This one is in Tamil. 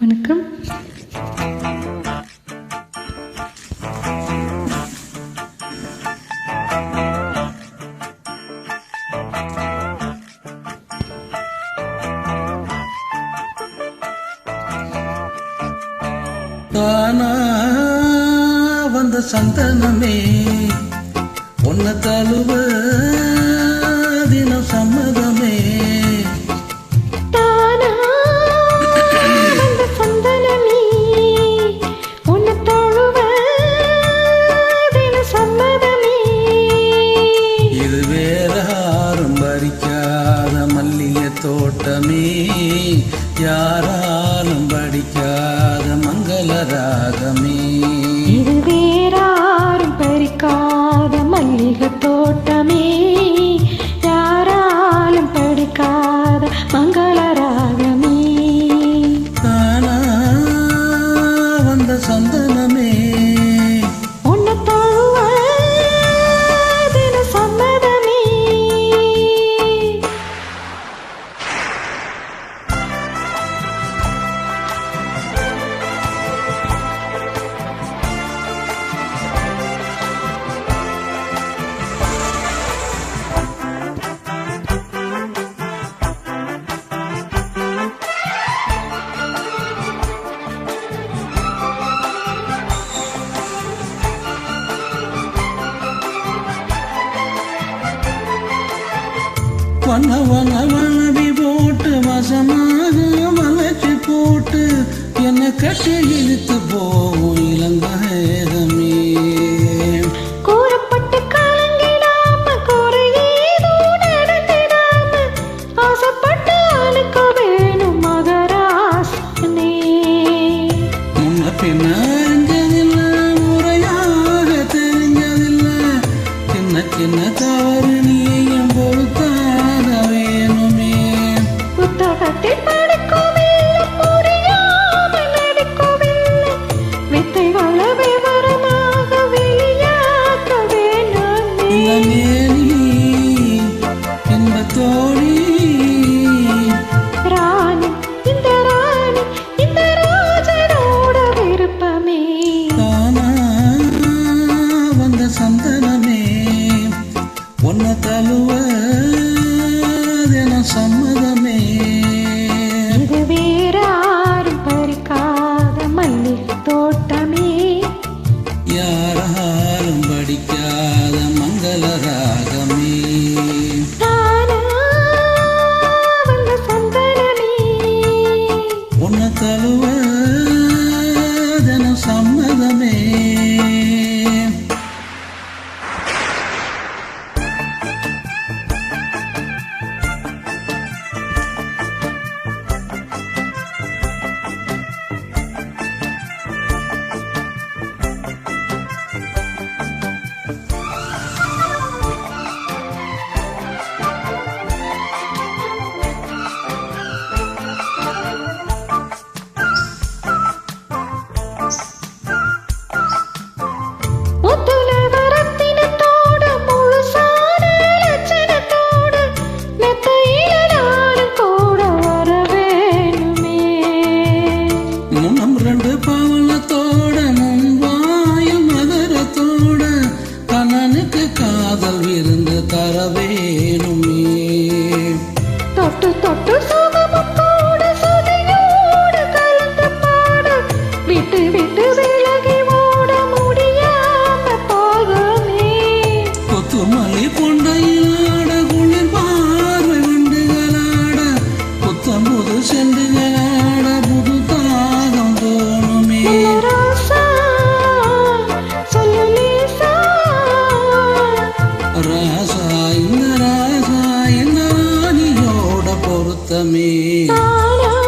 வணக்கம். தானா வந்த சந்தனமே உன்னை தழுவ தியாகமே இது வேறாரும் பறிக்காத மல்லிகை தோட்டமே. யாராலும் படிக்காத மங்கள வண்ண வண்ண வண்ணவி போட்டு வசமாக வளைச்சு போட்டு என்னை கட்டி இழுத்து Ah, no.